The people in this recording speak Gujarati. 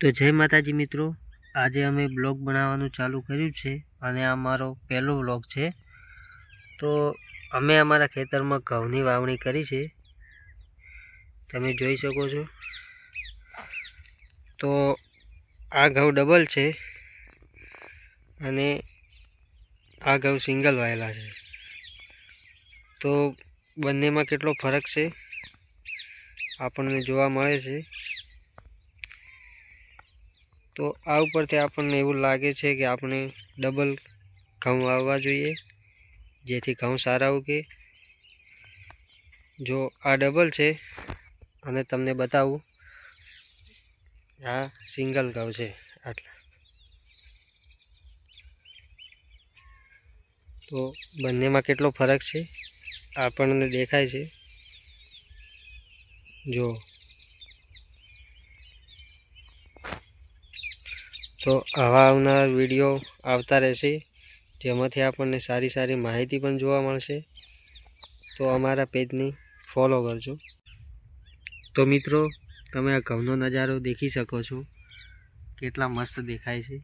તો જય માતાજી મિત્રો. આજે અમે બ્લોગ બનાવવાનું ચાલુ કર્યું છે અને આ મારો પહેલો બ્લોગ છે. તો અમે અમારા ખેતરમાં ઘઉંની વાવણી કરી છે. તમે જોઈ શકો છો. તો આ ઘઉં ડબલ છે અને આ ઘઉં સિંગલ વાયેલા છે. તો બંનેમાં કેટલો ફરક છે? આપણને જોવા મળે છે. તો આ ઉપરથી આપણને એવું લાગે છે કે આપણે ડબલ ઘઉં વાવવા જોઈએ. જેથી ઘઉં સારા ઉગે. જો આ ડબલ છે, અને તમને બતાવું, આ સિંગલ ઘઉં છે આટલા. તો બંનેમાં કેટલો ફરક છે? આપણને દેખાય છે. જો તો આવા આવનાર વીડિયો આવતા રહેશે. જેમાંથી આપણને સારી સારી માહિતી પણ જોવા મળશે. તો અમારા પેજને ફોલો કરજો. તો મિત્રો, તમે આ ઘઉંનો નજારો દેખી શકો છો. કેટલા મસ્ત દેખાય છે.